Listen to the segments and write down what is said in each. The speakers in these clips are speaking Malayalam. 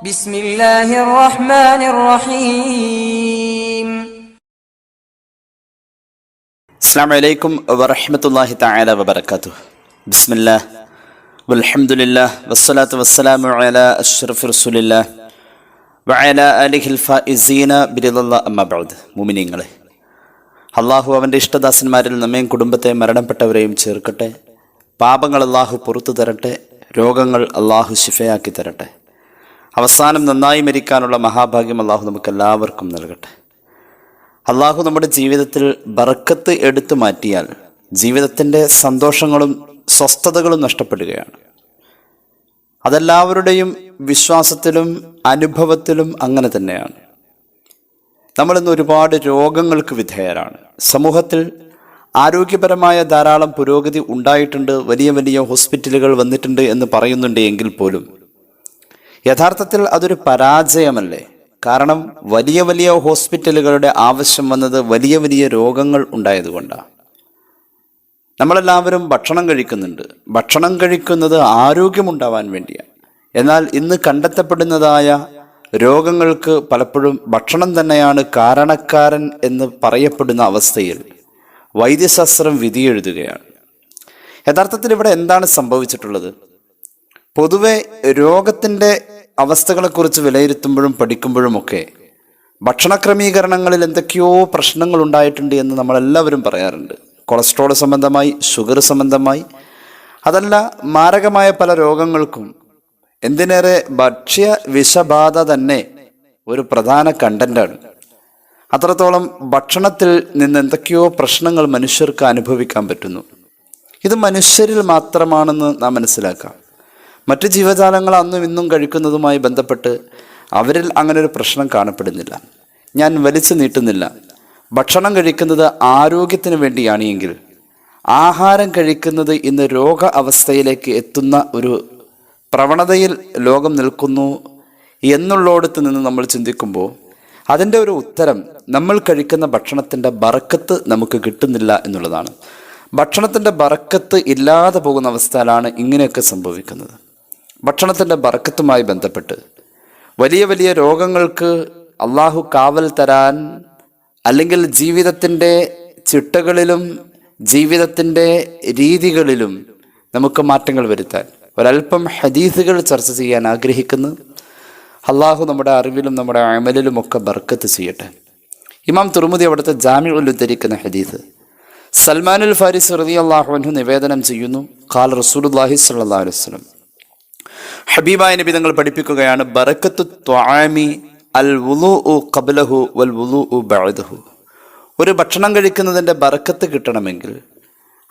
ബിസ്മില്ലാഹിർ റഹ്മാനിർ റഹീം അസ്സലാമു അലൈക്കും വറഹ്മത്തുള്ളാഹി തആല വബറകാതുഹു. ബിസ്മില്ലാഹ് വൽഹംദുലില്ലാഹ് വസ്സലാത്തു വസ്സലാമു അലാ അഷ്റഫി റസൂലില്ലാഹ് വഅല ആലിഹിൽ ഫായിസീന ബിരിദല്ലാഹ് അമ്മാ ബഅദ്. മുഅ്മിനീങ്ങളെ അള്ളാഹു അവന്റെ ഇഷ്ടദാസന്മാരിൽ നമ്മയും കുടുംബത്തെ മരണപ്പെട്ടവരെയും ചേർക്കട്ടെ. പാപങ്ങൾ അള്ളാഹു പുറത്തു തരട്ടെ. രോഗങ്ങൾ അള്ളാഹു ശിഫയാക്കി തരട്ടെ. അവസാനം നന്നായി മരിക്കാനുള്ള മഹാഭാഗ്യം അള്ളാഹു നമുക്ക് എല്ലാവർക്കും നൽകട്ടെ. അള്ളാഹു നമ്മുടെ ജീവിതത്തിൽ ബറക്കത്ത് എടുത്തു മാറ്റിയാൽ ജീവിതത്തിന്റെ സന്തോഷങ്ങളും സ്വസ്ഥതകളും നഷ്ടപ്പെടുകയാണ്. അതെല്ലാവരുടെയും വിശ്വാസത്തിലും അനുഭവത്തിലും അങ്ങനെ തന്നെയാണ്. നമ്മളിന്ന് ഒരുപാട് രോഗങ്ങൾക്ക് വിധേയരാണ്. സമൂഹത്തിൽ ആരോഗ്യപരമായ ധാരാളം പുരോഗതി ഉണ്ടായിട്ടുണ്ട്. വലിയ വലിയ ഹോസ്പിറ്റലുകൾ വന്നിട്ടുണ്ട് എന്ന് പറയുന്നുണ്ട് എങ്കിൽ പോലും യഥാർത്ഥത്തിൽ അതൊരു പരാജയമല്ലേ? കാരണം വലിയ വലിയ ഹോസ്പിറ്റലുകളുടെ ആവശ്യം വന്നത് വലിയ വലിയ രോഗങ്ങൾ ഉണ്ടായതുകൊണ്ടാണ് നമ്മളെല്ലാവരും ഭക്ഷണം കഴിക്കുന്നുണ്ട്. ഭക്ഷണം കഴിക്കുന്നത് ആരോഗ്യമുണ്ടാവാൻ വേണ്ടിയാണ് എന്നാൽ ഇന്ന് കണ്ടെത്തപ്പെടുന്നതായ രോഗങ്ങൾക്ക് പലപ്പോഴും ഭക്ഷണം തന്നെയാണ് കാരണക്കാരൻ എന്ന് പറയപ്പെടുന്ന അവസ്ഥയിൽ വൈദ്യശാസ്ത്രം വിധിയെഴുതുകയാണ് യഥാർത്ഥത്തിൽ ഇവിടെ എന്താണ് സംഭവിച്ചിട്ടുള്ളത്? പൊതുവെ രോഗത്തിന്റെ അവസ്ഥകളെക്കുറിച്ച് വിലയിരുത്തുമ്പോഴും പഠിക്കുമ്പോഴുമൊക്കെ ഭക്ഷണ ക്രമീകരണങ്ങളിൽ എന്തൊക്കെയോ പ്രശ്നങ്ങൾ ഉണ്ടായിട്ടുണ്ട് എന്ന് നമ്മളെല്ലാവരും പറയാറുണ്ട്. കൊളസ്ട്രോൾ സംബന്ധമായി ഷുഗർ സംബന്ധമായി. അതല്ല മാരകമായ പല രോഗങ്ങൾക്കും എന്തിനേറെ ഭക്ഷ്യ വിഷബാധ തന്നെ ഒരു പ്രധാന കണ്ടന്റാണ് അത്രത്തോളം ഭക്ഷണത്തിൽ നിന്ന് എന്തൊക്കെയോ പ്രശ്നങ്ങൾ മനുഷ്യർക്ക് അനുഭവിക്കാൻ പറ്റുന്നു. ഇത് മനുഷ്യരിൽ മാത്രമാണെന്ന് നാം മനസ്സിലാക്കാം. മറ്റ് ജീവജാലങ്ങൾ അന്നും ഇന്നും കഴിക്കുന്നതുമായി ബന്ധപ്പെട്ട് അവരിൽ അങ്ങനെ ഒരു പ്രശ്നം കാണപ്പെടുന്നില്ല. ഞാൻ വലിച്ചു നീട്ടുന്നില്ല. ഭക്ഷണം കഴിക്കുന്നത് ആരോഗ്യത്തിന് വേണ്ടിയാണ് എങ്കിൽ ആഹാരം കഴിക്കുന്നത് ഇന്ന് രോഗ അവസ്ഥയിലേക്ക് എത്തുന്ന ഒരു പ്രവണതയിൽ ലോകം നിൽക്കുന്നു എന്നുള്ളോടത്ത് നിന്ന് നമ്മൾ ചിന്തിക്കുമ്പോൾ അതിന്റെ ഒരു ഉത്തരം നമ്മൾ കഴിക്കുന്ന ഭക്ഷണത്തിന്റെ ബറക്കത്ത് നമുക്ക് കിട്ടുന്നില്ല എന്നുള്ളതാണ്. ഭക്ഷണത്തിന്റെ ബറക്കത്ത് ഇല്ലാതെ പോകുന്ന അവസ്ഥയിലാണ് ഇങ്ങനെയൊക്കെ സംഭവിക്കുന്നത്. ഭക്ഷണത്തിന്റെ ബർക്കത്തുമായി ബന്ധപ്പെട്ട്. വലിയ വലിയ രോഗങ്ങൾക്ക് അള്ളാഹു കാവൽ തരാൻ അല്ലെങ്കിൽ ജീവിതത്തിന്റെ ചിട്ടകളിലും ജീവിതത്തിന്റെ രീതികളിലും നമുക്ക് മാറ്റങ്ങൾ വരുത്താൻ. ഒരല്പം ഹദീസുകൾ ചർച്ച ചെയ്യാൻ ആഗ്രഹിക്കുന്നു. അള്ളാഹു നമ്മുടെ അറിവിലും നമ്മുടെ അമലിലും ഒക്കെ ബർക്കത്ത് ചെയ്യട്ടെ. ഇമാം തുറമുദി അവിടുത്തെ ജാമ്യ ഉദ്ധരിക്കുന്ന ഹദീസ്. സൽമാനുൽ ഫാരിസ് റതി അള്ളാഹുവിനു നിവേദനം ചെയ്യുന്നു. ഖാൽ അള്ളാഹി അലൈഹി വസല്ലം. ഹബീബായ നബി തങ്ങൾ പഠിപ്പിക്കുകയാണ് ബറക്കത്ത് ത്വാമി അൽ വുലു ഉ കബലഹു വൽ വുലു ഉ ബഅദഹു. ഒരു ഭക്ഷണം കഴിക്കുന്നതിന്റെ ബറക്കത്ത് കിട്ടണമെങ്കിൽ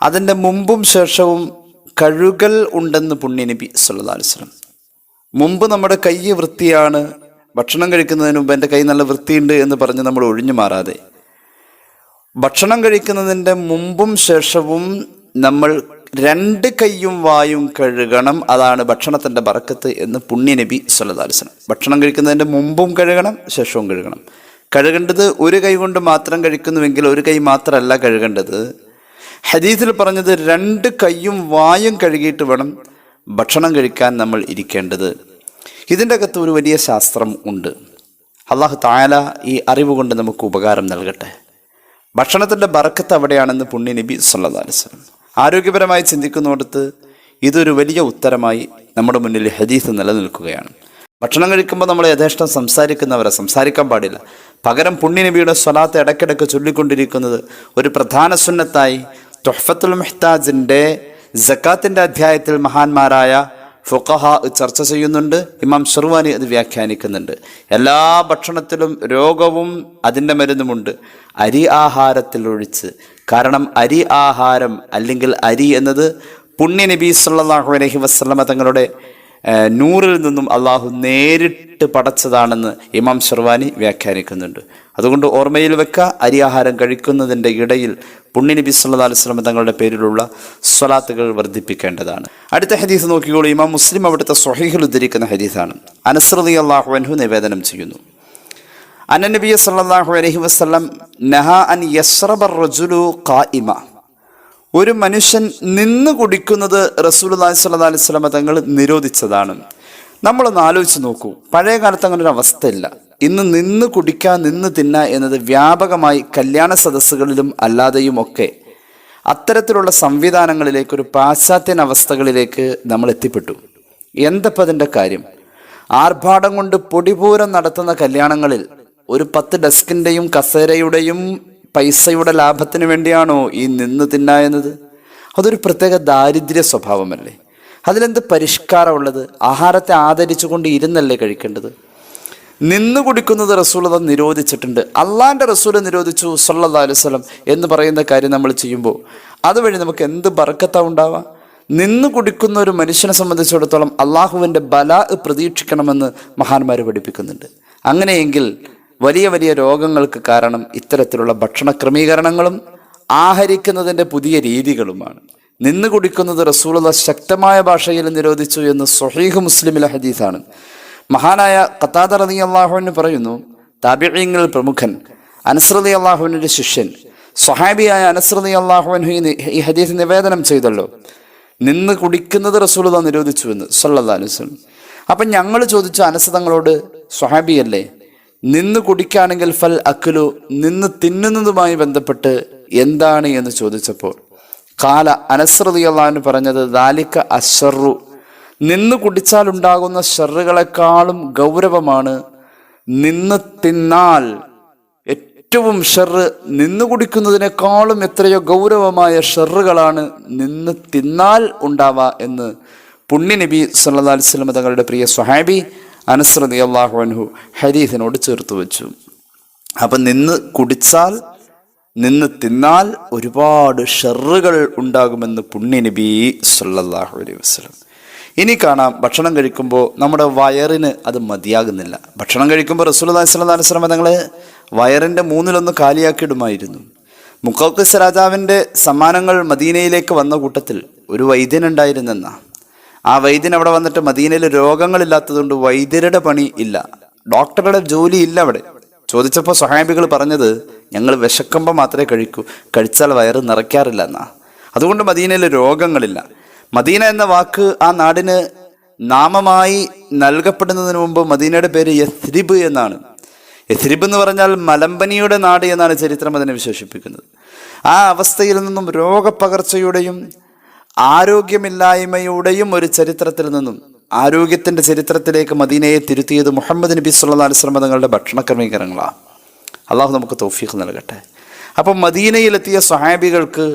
അതിന്റെ മുമ്പും ശേഷവും കഴുകൽ ഉണ്ടെന്ന് പുണ്യ നബി വസല്ലം. മുമ്പ് നമ്മുടെ കൈ വൃത്തിയാണ് ഭക്ഷണം കഴിക്കുന്നതിന് മുമ്പ് എന്റെ കൈ നല്ല വൃത്തിയുണ്ട് എന്ന് പറഞ്ഞ് നമ്മൾ ഒഴിഞ്ഞു മാറാതെ. ഭക്ഷണം കഴിക്കുന്നതിന്റെ മുമ്പും ശേഷവും നമ്മൾ രണ്ട് കൈയും വായും കഴുകണം. അതാണ് ഭക്ഷണത്തിന്റെ ബറക്കത്ത് എന്ന് പുണ്യനബി നബി സല്ലദാലിസനം ഭക്ഷണം കഴിക്കുന്നതിന്റെ മുമ്പും കഴുകണം ശേഷവും കഴുകണം. കഴുകേണ്ടത് ഒരു കൈ കൊണ്ട് മാത്രം കഴിക്കുന്നുവെങ്കിൽ ഒരു കൈ മാത്രമല്ല കഴുകേണ്ടത്. ഹദീസിൽ പറഞ്ഞത് രണ്ട് കൈയും വായും കഴുകിയിട്ട് വേണം ഭക്ഷണം കഴിക്കാൻ നമ്മൾ ഇരിക്കേണ്ടത്. ഇതിന്റെ അകത്ത് ഒരു വലിയ ശാസ്ത്രം ഉണ്ട്. അള്ളാഹു താല ഈ അറിവ് കൊണ്ട് നമുക്ക് ഉപകാരം നൽകട്ടെ. ഭക്ഷണത്തിന്റെ ബറക്കത്ത് അവിടെയാണെന്ന് പുണ്യ നബി ആരോഗ്യപരമായി ചിന്തിക്കുന്നിടത്ത് ഇതൊരു വലിയ ഉത്തരമായി നമ്മുടെ മുന്നിൽ ഹദീസ് നിലനിൽക്കുകയാണ്. ഭക്ഷണം കഴിക്കുമ്പോൾ നമ്മൾ യഥേഷ്ടം സംസാരിക്കുന്നവരെ സംസാരിക്കാൻ പാടില്ല. പകരം പുണ്യനബിയുടെ സ്വലാത്ത് ഇടയ്ക്കിടയ്ക്ക് ചൊല്ലിക്കൊണ്ടിരിക്കുന്നത് ഒരു പ്രധാന സുന്നത്തായി തൊഹഫത്തുൽ മെഹ്താജിന്റെ ജക്കാത്തിന്റെ അധ്യായത്തിൽ മഹാന്മാരായ ഫുഖഹ ചർച്ച ചെയ്യുന്നുണ്ട് ഇമാം ഷെർവാനി അത് വ്യാഖ്യാനിക്കുന്നുണ്ട്. എല്ലാ ഭക്ഷണത്തിലും രോഗവും അതിന്റെ മരുന്നുമുണ്ട്. അരി ആഹാരത്തിൽ ഒഴിച്ച് കാരണം അരി ആഹാരം അല്ലെങ്കിൽ അരി എന്നത് പുണ്യ നബി സല്ലാഹു അലഹി വസ്ലമ തങ്ങളുടെ നൂറിൽ നിന്നും അള്ളാഹു നേരിട്ട് പടച്ചതാണെന്ന് ഇമാം ഷെർവാനി വ്യാഖ്യാനിക്കുന്നുണ്ട്. അതുകൊണ്ട് ഓർമ്മയിൽ വെക്ക അരി ആഹാരം കഴിക്കുന്നതിന്റെ ഇടയിൽ പുണ്യ നബി സല്ലാ അലുസ്ലമ തങ്ങളുടെ പേരിലുള്ള സ്വലാത്തുകൾ വർദ്ധിപ്പിക്കേണ്ടതാണ്. അടുത്ത ഹദീസ് നോക്കിക്കോളൂ. ഇമാം മുസ്ലിം അവിടുത്തെ സ്വഹീഹിൽ ഉദ്ധരിക്കുന്ന ഹദീസാണ്. അനസ്രതി അള്ളാഹു അൻഹു നിവേദനം ചെയ്യുന്നു. അനനബിയ സല്ലല്ലാഹു അലൈഹി വസല്ലം നഹ അൻ റജുലു ഒരു മനുഷ്യൻ നിന്ന് കുടിക്കുന്നത് റസൂലുള്ളാഹി സ്വല്ലല്ലാഹി അലൈഹി വസല്ലമ തങ്ങൾ നിരോധിച്ചതാണ്. നമ്മളൊന്ന് ആലോചിച്ച് നോക്കൂ. പഴയ കാലത്ത് അങ്ങനെ ഒരു അവസ്ഥയില്ല. ഇന്ന് നിന്ന് കുടിക്കുക നിന്ന് തിന്ന എന്നത് വ്യാപകമായി കല്യാണ സദസ്സുകളിലും അല്ലാതെയും ഒക്കെ അത്തരത്തിലുള്ള സംവിധാനങ്ങളിലേക്ക് ഒരു പാശ്ചാത്യൻ അവസ്ഥകളിലേക്ക് നമ്മൾ എത്തിപ്പെട്ടു. എന്തപ്പതിന്റെ കാര്യം? ആർഭാടം കൊണ്ട് പൊടിപൂരം നടത്തുന്ന കല്യാണങ്ങളിൽ ഒരു പത്ത് ഡെസ്കിന്റെയും കസേരയുടെയും പൈസയുടെ ലാഭത്തിന് വേണ്ടിയാണോ ഈ നിന്ന് തിന്നായെന്നത് അതൊരു പ്രത്യേക ദാരിദ്ര്യ സ്വഭാവമല്ലേ? അതിലെന്ത് പരിഷ്കാരമുള്ളത്? ആഹാരത്തെ ആദരിച്ചുകൊണ്ട് ഇരുന്നല്ലേ കഴിക്കേണ്ടത്? നിന്ന് കുടിക്കുന്നത് റസൂലത നിരോധിച്ചിട്ടുണ്ട്. അള്ളാന്റെ റസൂൽ നിരോധിച്ചു സല്ലാ അലുവലം എന്ന് പറയുന്ന കാര്യം നമ്മൾ ചെയ്യുമ്പോൾ അതുവഴി നമുക്ക് എന്ത് ബർക്കത്താ ഉണ്ടാവാം? നിന്ന് കുടിക്കുന്ന ഒരു മനുഷ്യനെ സംബന്ധിച്ചിടത്തോളം അള്ളാഹുവിന്റെ ബല പ്രതീക്ഷിക്കണമെന്ന് മഹാന്മാർ പഠിപ്പിക്കുന്നുണ്ട്. അങ്ങനെയെങ്കിൽ വലിയ വലിയ രോഗങ്ങൾക്ക് കാരണം ഇത്തരത്തിലുള്ള ഭക്ഷണ ക്രമീകരണങ്ങളും ആഹരിക്കുന്നതിന്റെ പുതിയ രീതികളുമാണ്. നിന്ന് കുടിക്കുന്നത് റസൂലുള്ള ശക്തമായ ഭാഷയിൽ നിരോധിച്ചു എന്ന് സൊഹീഹ് മുസ്ലിമിലെ ഹദീസാണ്. മഹാനായ കത്താദർ അലി അള്ളാഹുവിന് പറയുന്നു താബിഴങ്ങളിൽ പ്രമുഖൻ അനസ്രതി അള്ളാഹുവിന്റെ ശിഷ്യൻ സ്വഹാബിയായ അനസ്രതി അള്ളാഹുവിൻ ഈ ഹദീസ് നിവേദനം ചെയ്തല്ലോ. നിന്ന് കുടിക്കുന്നത് റസൂലുള്ള നിരോധിച്ചു എന്ന് സല്ലല്ലാഹു അലൈഹി വസല്ലം. അപ്പം ഞങ്ങൾ ചോദിച്ചു അനസതങ്ങളോട് സ്വഹാബിയല്ലേ നിന്ന് കുടിക്കുകയാണെങ്കിൽ ഫൽ അക്കുലു നിന്ന് തിന്നുന്നതുമായി ബന്ധപ്പെട്ട് എന്താണ് എന്ന് ചോദിച്ചപ്പോൾ കാല അനസ്രതിയുള്ളവന് പറഞ്ഞത് ദാലിക്ക അഷറു നിന്ന് കുടിച്ചാൽ ഉണ്ടാകുന്ന ഷെറുകളെക്കാളും ഗൗരവമാണ് നിന്ന് തിന്നാൽ. ഏറ്റവും ഷെറ് നിന്ന് കുടിക്കുന്നതിനേക്കാളും എത്രയോ ഗൗരവമായ ഷെറുകളാണ് നിന്ന് തിന്നാൽ ഉണ്ടാവുക എന്ന് പുണ്യ നബി സല്ലാ അലിസ്ലം തങ്ങളുടെ പ്രിയ സ്വഹാബി അനസ്രതി അള്ളാഹു അൻഹു ഹരീഫിനോട് ചേർത്ത് വെച്ചു. അപ്പം നിന്ന് കുടിച്ചാൽ നിന്ന് തിന്നാൽ ഒരുപാട് ഷെറുകൾ ഉണ്ടാകുമെന്ന് പുണ്യ നബി സല്ലാഹു അലൈഹി വസ്ലം ഇനി കാണാം ഭക്ഷണം കഴിക്കുമ്പോൾ നമ്മുടെ വയറിന് അത് മതിയാകുന്നില്ല. ഭക്ഷണം കഴിക്കുമ്പോൾ റസൂൽ സ്വല്ലാ വസ്ലം തങ്ങൾ വയറിന്റെ മൂന്നിലൊന്ന് കാലിയാക്കിയിടുമായിരുന്നു. മുക്കൗക്കസ് രാജാവിന്റെ സമ്മാനങ്ങൾ മദീനയിലേക്ക് വന്ന കൂട്ടത്തിൽ ഒരു വൈദ്യനുണ്ടായിരുന്നെന്ന ആ വൈദ്യൻ അവിടെ വന്നിട്ട് മദീനയിൽ രോഗങ്ങളില്ലാത്തതുകൊണ്ട് വൈദ്യരുടെ പണി ഇല്ല. ഡോക്ടറുടെ ജോലി ഇല്ല അവിടെ. ചോദിച്ചപ്പോൾ സ്വഹാബികൾ പറഞ്ഞത് ഞങ്ങൾ വിശക്കുമ്പോൾ മാത്രമേ കഴിക്കൂ കഴിച്ചാൽ വയറ് നിറയ്ക്കാറില്ല എന്നാ. അതുകൊണ്ട് മദീനയിൽ രോഗങ്ങളില്ല. മദീന എന്ന വാക്ക് ആ നാടിന് നാമമായി നൽകപ്പെടുന്നതിന് മുമ്പ് മദീനയുടെ പേര് യസ്രിബ് എന്നാണ്. യസ്രിബ് എന്ന് പറഞ്ഞാൽ മലമ്പനിയുടെ നാട് എന്നാണ് ചരിത്രം അതിനെ വിശേഷിപ്പിക്കുന്നത്. ആ അവസ്ഥയിൽ നിന്നും രോഗപ്പകർച്ചയുടെയും ആരോഗ്യമില്ലായ്മയുടെയും ഒരു ചരിത്രത്തിൽ നിന്നും ആരോഗ്യത്തിന്റെ ചരിത്രത്തിലേക്ക് മദീനയെ തിരുത്തിയത് മുഹമ്മദ് നബി സുല്ലാ അലിസ്ലം തങ്ങളുടെ ഭക്ഷണ ക്രമീകരണങ്ങളാണ് അള്ളാഹു നമുക്ക് തോഫീഖ് നൽകട്ടെ. അപ്പം മദീനയിലെത്തിയ സ്വഹാബികൾക്ക്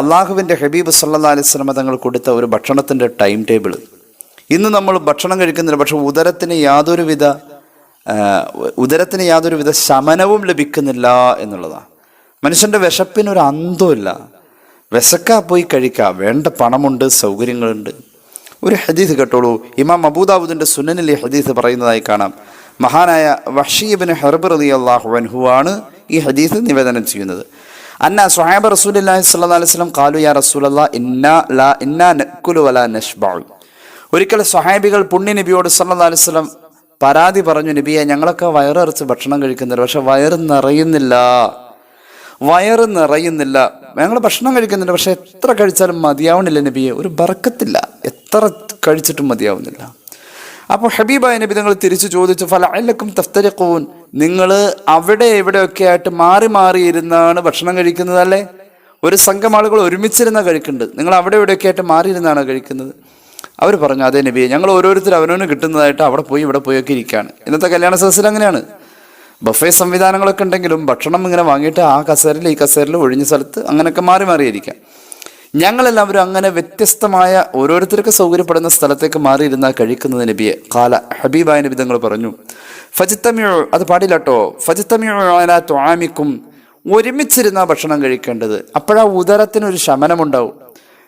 അള്ളാഹുവിന്റെ ഹബീബ് സല്ലാ അലിസ്ലമ തങ്ങൾ കൊടുത്ത ഒരു ഭക്ഷണത്തിന്റെ ടൈം ടേബിൾ ഇന്ന് നമ്മൾ ഭക്ഷണം കഴിക്കുന്നില്ല പക്ഷെ ഉദരത്തിന് യാതൊരുവിധ ഉദരത്തിന് യാതൊരുവിധ ശമനവും ലഭിക്കുന്നില്ല എന്നുള്ളതാണ്. മനുഷ്യന്റെ വിശപ്പിനൊരു അന്തമില്ല വിശക്കാ പോയി കഴിക്കുക വേണ്ട പണമുണ്ട് സൗകര്യങ്ങളുണ്ട്. ഒരു ഹദീസ് കേട്ടോളൂ. ഇമാം അബൂദാബുദിന്റെ സുനനിൽ ഈ ഹദീസ് പറയുന്നതായി കാണാം. മഹാനായ വഷീബിന് ഹെർബർ അലി അള്ളാഹു ആണ് ഈ ഹദീസ് നിവേദനം ചെയ്യുന്നത്. അന്ന സുഹൈബ റസൂലി സ്വല്ലാ അലൈഹി സ്വലം കാലു യാ റസൂലല്ലാ ഇന്നാ ലാ ഇന്നാ നക്കുലു വലാ നഷ്ബാൾ ഒരിക്കൽ സ്വഹാബികൾ പുണ്യ നബിയോട് സല്ലാ അലൈഹി സ്വലം പരാതി പറഞ്ഞു നബിയെ ഞങ്ങളൊക്കെ വയറിറച്ച് ഭക്ഷണം കഴിക്കുന്നില്ല പക്ഷെ വയറ് നിറയുന്നില്ല. വയറ് നിറയുന്നില്ല. ഞങ്ങൾ ഭക്ഷണം കഴിക്കുന്നുണ്ട്. പക്ഷെ എത്ര കഴിച്ചാലും മതിയാവണില്ല നബിയെ. ഒരു ബറക്കത്തില്ല എത്ര കഴിച്ചിട്ടും മതിയാവുന്നില്ല. അപ്പോൾ ഹബീബായ നബി നിങ്ങൾ തിരിച്ചു ചോദിച്ചു ഫല അല്ലക്കും തഫ്തരക്കൂൻ നിങ്ങൾ അവിടെ എവിടെയൊക്കെ ആയിട്ട് മാറി മാറി ഇരുന്നാണ് ഭക്ഷണം കഴിക്കുന്നതല്ലേ ഒരു സംഘം ആളുകൾ ഒരുമിച്ചിരുന്ന കഴിക്കുന്നുണ്ട് നിങ്ങൾ അവിടെ എവിടെയൊക്കെ ആയിട്ട് മാറിയിരുന്നാണ് കഴിക്കുന്നത്. അവർ പറഞ്ഞു അതേ നബിയെ ഞങ്ങൾ ഓരോരുത്തർ അവനവന് കിട്ടുന്നതായിട്ട് അവിടെ പോയി ഇവിടെ പോയൊക്കെ ഇരിക്കുകയാണ് ഇന്നത്തെ കല്യാണ സദസ്സിൽ അങ്ങനെയാണ്. ബഫേ സംവിധാനങ്ങളൊക്കെ ഉണ്ടെങ്കിലും ഭക്ഷണം ഇങ്ങനെ വാങ്ങിയിട്ട് ആ കസേരയിൽ ഈ കസേരയിൽ ഒഴിഞ്ഞ സ്ഥലത്ത് അങ്ങനെയൊക്കെ മാറി മാറിയിരിക്കാം. ഞങ്ങളെല്ലാവരും അങ്ങനെ വ്യത്യസ്തമായ ഓരോരുത്തർക്ക് സൗകര്യപ്പെടുന്ന സ്ഥലത്തേക്ക് മാറിയിരുന്ന കഴിക്കുന്നത് നബിയെ കാല ഹബീബായ നബി തങ്ങൾ പറഞ്ഞു ഫജിത്തമിഴ് അത് പാടില്ല കേട്ടോ. ഫജിത്തമിയോ ത്വാമിക്കും ഒരുമിച്ചിരുന്ന ഭക്ഷണം കഴിക്കേണ്ടത്. അപ്പോഴാ ഉദരത്തിനൊരു ശമനമുണ്ടാവും.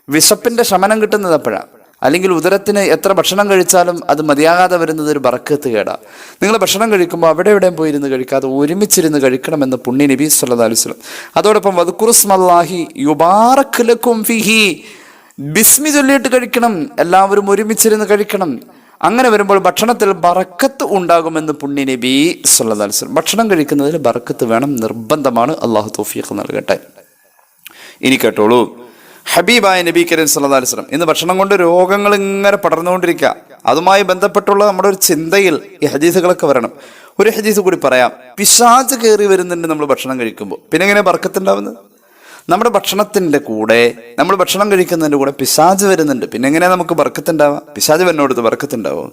വിശപ്പിന്റെ ശമനം കിട്ടുന്നത് അപ്പോഴാ. അല്ലെങ്കിൽ ഉദരത്തിന് എത്ര ഭക്ഷണം കഴിച്ചാലും അത് മതിയാകാതെ വരുന്നത് ഒരു ബറക്കത്ത് കേടാ. നിങ്ങൾ ഭക്ഷണം കഴിക്കുമ്പോൾ അവിടെ എവിടെയും പോയിരുന്ന് കഴിക്കാതെ ഒരുമിച്ചിരുന്ന് കഴിക്കണമെന്ന് പുണ്യ നബി സല്ലാ അലുസ്ലം അതോടൊപ്പം വദുക്കുറുസ്മല്ലാഹി യുബാറക് ലക്കും ഫിഹി. ബിസ്മി ചൊല്ലിയിട്ട് കഴിക്കണം എല്ലാവരും ഒരുമിച്ചിരുന്ന് കഴിക്കണം. അങ്ങനെ വരുമ്പോൾ ഭക്ഷണത്തിൽ ബറക്കത്ത് ഉണ്ടാകുമെന്ന് പുണ്യ നബി സല്ലാ അലുസ്ലം ഭക്ഷണം കഴിക്കുന്നതിൽ ബറക്കത്ത് വേണം നിർബന്ധമാണ്. അള്ളാഹു തൗഫീഖ് നൽകട്ടെ. ഇനി കേട്ടോളൂ. ഹബീബായ നബി കരീം സല്ലാ അലിസ്ലം ഇന്ന് ഭക്ഷണം കൊണ്ട് രോഗങ്ങൾ ഇങ്ങനെ പടർന്നുകൊണ്ടിരിക്കുക. അതുമായി ബന്ധപ്പെട്ടുള്ള നമ്മുടെ ഒരു ചിന്തയിൽ ഈ ഹദീസുകളൊക്കെ വരണം. ഒരു ഹദീസ് കൂടി പറയാം. പിശാച് കയറി വരുന്നുണ്ട് നമ്മൾ ഭക്ഷണം കഴിക്കുമ്പോൾ. പിന്നെ എങ്ങനെ ബർക്കത്തുണ്ടാവുന്നത്? നമ്മുടെ ഭക്ഷണത്തിന്റെ കൂടെ നമ്മൾ ഭക്ഷണം കഴിക്കുന്നതിന്റെ കൂടെ പിശാജ് വരുന്നുണ്ട്. പിന്നെ എങ്ങനെ നമുക്ക് ബർക്കത്തുണ്ടാവാം? പിശാജ് വരുന്നോടത്ത് ബർക്കത്തുണ്ടാവും.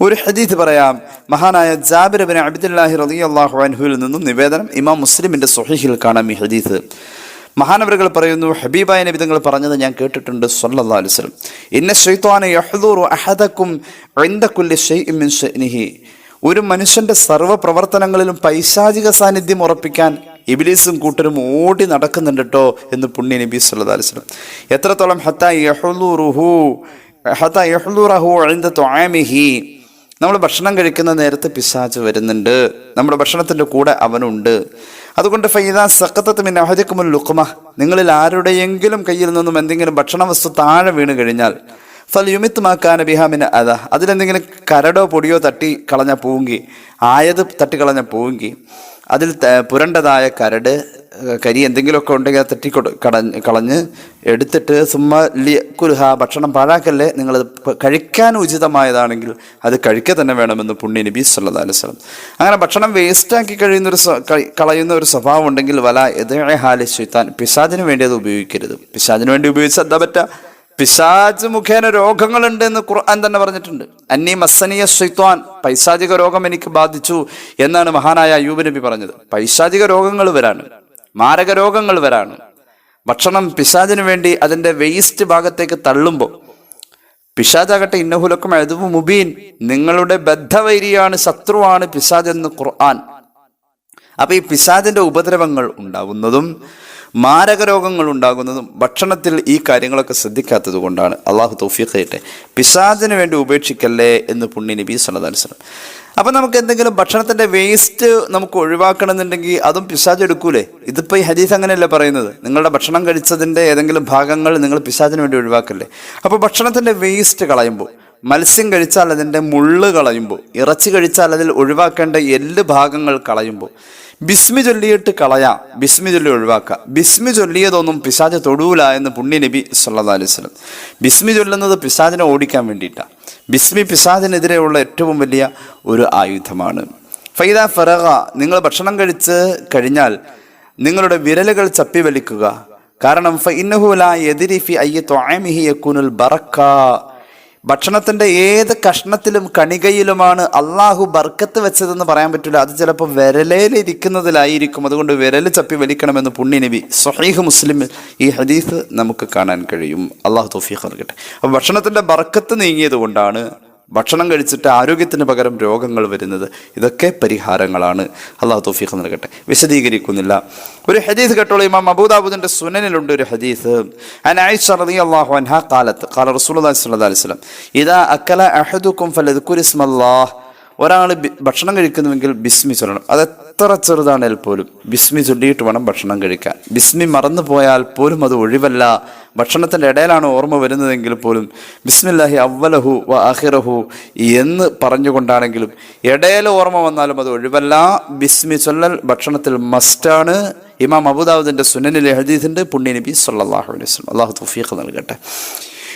ഒരു ഹദീസ് പറയാം. മഹാനായ ജാബിർ ബിൻ അബ്ദുല്ലാഹി റളിയല്ലാഹു അൻഹുവിൽ നിന്നും നിവേദനം ഇമാം മുസ്ലിമിന്റെ സ്വഹീഹിൽ കാണാം ഈ ഹദീസ്. മഹാനവരുകൾ പറയുന്നു ഹബീബായ നബി തങ്ങൾ പറഞ്ഞത് ഞാൻ കേട്ടിട്ടുണ്ട് വസല്ലം. ഇന്ന ഷഅനിഹി ഒരു മനുഷ്യന്റെ സർവ പ്രവർത്തനങ്ങളിലും പൈശാചിക സാന്നിധ്യം ഉറപ്പിക്കാൻ ഇബിലീസും കൂട്ടരും ഓടി നടക്കുന്നുണ്ട് കേട്ടോ എന്ന് പുണ്യ നബി വസല്ലം. എത്രത്തോളം നമ്മൾ ഭക്ഷണം കഴിക്കുന്ന നേരത്ത് പിശാച്ച് വരുന്നുണ്ട്. നമ്മുടെ ഭക്ഷണത്തിന്റെ കൂടെ അവനുണ്ട്. അതുകൊണ്ട് ഫൈദ സഖത്തത്ത് മിൻ അഹദിക്കുമുൽ ലുക്മ നിങ്ങളിൽ ആരുടെയെങ്കിലും കയ്യിൽ നിന്നും എന്തെങ്കിലും ഭക്ഷണ വസ്തു താഴെ വീണ് കഴിഞ്ഞാൽ ഫൽ യുമിത്ത് മാക്കാൻ ബിഹാമിന് അത അതിലെന്തെങ്കിലും കരടോ പൊടിയോ തട്ടി കളഞ്ഞ പൂങ്കി ആയത് തട്ടി കളഞ്ഞ പൂങ്കി അതിൽ പുരണ്ടതായ കരട് കരി എന്തെങ്കിലുമൊക്കെ ഉണ്ടെങ്കിൽ അത് തട്ടി കൊടു- കടഞ്ഞ് കളഞ്ഞ് എടുത്തിട്ട് സുമ്മ ലി കുൽഹ ഭക്ഷണം പാഴാക്കല്ലേ നിങ്ങൾ കഴിക്കാൻ ഉചിതമായതാണെങ്കിൽ അത് കഴിക്കുക തന്നെ വേണമെന്ന് പുണ്യ നബി അലൈഹി വസല്ലം. അങ്ങനെ ഭക്ഷണം വേസ്റ്റാക്കി കഴിയുന്ന ഒരു കളയുന്ന ഒരു സ്വഭാവം ഉണ്ടെങ്കിൽ വല എതേ ഹാലി ശൈത്താൻ പിശാദിന് വേണ്ടി അത് ഉപയോഗിക്കരുത്. പിശാദിന് വേണ്ടി ഉപയോഗിച്ചാൽ എന്താ പറ്റുക? പിശാജ് മുഖേന രോഗങ്ങളുണ്ട് എന്ന് ഖുർആൻ തന്നെ പറഞ്ഞിട്ടുണ്ട്. അന്നി മസ്സനിയ സൈത്വാൻ പൈശാചിക രോഗം എനിക്ക് ബാധിച്ചു എന്നാണ് മഹാനായ അയ്യൂബ് നബി പറഞ്ഞത്. പൈശാചിക രോഗങ്ങൾ വരാണ് മാരക രോഗങ്ങൾ വരാണ് ഭക്ഷണം പിശാജിന് വേണ്ടി അതിന്റെ വേസ്റ്റ് ഭാഗത്തേക്ക് തള്ളുമ്പോൾ പിശാജാകട്ടെ ഇന്നഹുലക്കും എഴുതുവ് മുബീൻ നിങ്ങളുടെ ബദ്ധവൈരിയാണ് ശത്രുവാണ് പിശാജ് എന്ന് ഖുർആൻ. അപ്പൊ ഈ പിശാജിന്റെ ഉപദ്രവങ്ങൾ ഉണ്ടാകുന്നതും മാരക രോഗങ്ങൾ ഉണ്ടാകുന്നതും ഭക്ഷണത്തിൽ ഈ കാര്യങ്ങളൊക്കെ ശ്രദ്ധിക്കാത്തത് കൊണ്ടാണ്. അള്ളാഹു തൗഫീഖ് ചെയ്യട്ടെ പിശാചിന് വേണ്ടി ഉപേക്ഷിക്കല്ലേ എന്ന് പുണ്യ നബി സല്ലല്ലാഹു അലൈഹി വസല്ലം. അപ്പൊ നമുക്ക് എന്തെങ്കിലും ഭക്ഷണത്തിന്റെ വേസ്റ്റ് നമുക്ക് ഒഴിവാക്കണമെന്നുണ്ടെങ്കിൽ അതും പിശാജ് എടുക്കൂലേ? ഇതിപ്പോൾ ഈ ഹരീസ് അങ്ങനെയല്ല പറയുന്നത്? നിങ്ങളുടെ ഭക്ഷണം കഴിച്ചതിന്റെ ഏതെങ്കിലും ഭാഗങ്ങൾ നിങ്ങൾ പിശാജിന് വേണ്ടി ഒഴിവാക്കല്ലേ? അപ്പോൾ ഭക്ഷണത്തിന്റെ വേസ്റ്റ് കളയുമ്പോൾ മത്സ്യം കഴിച്ചാൽ അതിന്റെ മുള്ള് കളയുമ്പോൾ ഇറച്ചി കഴിച്ചാൽ അതിൽ ഒഴിവാക്കേണ്ട എല്ല് ഭാഗങ്ങൾ കളയുമ്പോൾ. ബിസ്മി ചൊല്ലിയിട്ട് കളയാം ബിസ്മി ചൊല്ലി ഒഴിവാക്കുക. ബിസ്മി ചൊല്ലിയതൊന്നും പിശാജ് തൊടൂല എന്ന് പുണ്യ നബി സല്ലാ അലൈഹി വസല്ലം. ബിസ്മി ചൊല്ലുന്നത് പിശാജിനെ ഓടിക്കാൻ വേണ്ടിയിട്ടാണ് ബിസ്മി പിശാജിനെതിരെയുള്ള ഏറ്റവും വലിയ ഒരു ആയുധമാണ്. ഫൈദ ഫറഹ നിങ്ങൾ ഭക്ഷണം കഴിച്ച് കഴിഞ്ഞാൽ നിങ്ങളുടെ വിരലുകൾ ചപ്പി വലിക്കുക. കാരണം ഫഇന്നഹു ലാ എതിരി ഫി അയ്യ തുആമിഹി യകൂനുൽ ബറക്ക. ഭക്ഷണത്തിന്റെ ഏത് കഷ്ണത്തിലും കണികയിലുമാണ് അള്ളാഹു ബർക്കത്ത് വെച്ചതെന്ന് പറയാൻ പറ്റില്ല. അത് ചിലപ്പോൾ വിരലേലിരിക്കുന്നതിലായിരിക്കും അതുകൊണ്ട് വിരൽ ചപ്പി വലിക്കണമെന്ന് പുണ്യനബി സഹീഹ് മുസ്ലിം ഈ ഹദീസ് നമുക്ക് കാണാൻ കഴിയും. അള്ളാഹു തൗഫീഖ് നൽകട്ടെ. അപ്പോൾ ഭക്ഷണത്തിന്റെ ബർക്കത്ത് നീങ്ങിയത് കൊണ്ടാണ് ഭക്ഷണം കഴിച്ചിട്ട് ആരോഗ്യത്തിന് പകരം രോഗങ്ങൾ വരുന്നത് ഇതൊക്കെ പരിഹാരങ്ങളാണ്. അള്ളാഹു തോഫീഖ് നൽകട്ടെ. വിശദീകരിക്കുന്നില്ല. ഒരു ഹദീസ് കേട്ടോളൂ. ഇമാം അബൂദാബുദിന്റെ സുനനിലുണ്ട് ഒരു ഹദീസ്. അള്ളാഹു അൻഹ ഖാല റസൂലുള്ളാഹി സ്വല്ലല്ലാഹു അലൈഹി വസല്ലം ഇദാ അക്കല അഹദുക്കും ഫലദ് ഇസ്മല്ലാഹ് ഒരാൾ ഭക്ഷണം കഴിക്കുന്നുവെങ്കിൽ ബിസ്മി ചൊല്ലണം. അത് എത്ര ചെറുതാണെങ്കിൽ പോലും ബിസ്മി ചൊല്ലിയിട്ട് വേണം ഭക്ഷണം കഴിക്കാൻ. ബിസ്മി മറന്നു പോയാൽ പോലും അത് ഒഴിവല്ല. ഭക്ഷണത്തിന്റെ ഇടയിലാണ് ഓർമ്മ വരുന്നതെങ്കിൽ പോലും ബിസ്മില്ലാഹി അവലഹു വ അഹിറഹു എന്ന് പറഞ്ഞുകൊണ്ടാണെങ്കിലും ഇടയിൽ ഓർമ്മ വന്നാലും അത് ഒഴിവല്ല. ബിസ്മി ചൊല്ലൽ ഭക്ഷണത്തിൽ മസ്റ്റാണ്. ഇമാം അബുദാവുദിന്റെ സുനനിലെ ഹജീദിന്റെ പുണ്യ നബി സല്ലാഹു അലൈഹി വസല്ലം. അള്ളാഹു തൗഫീഖ് നൽകട്ടെ.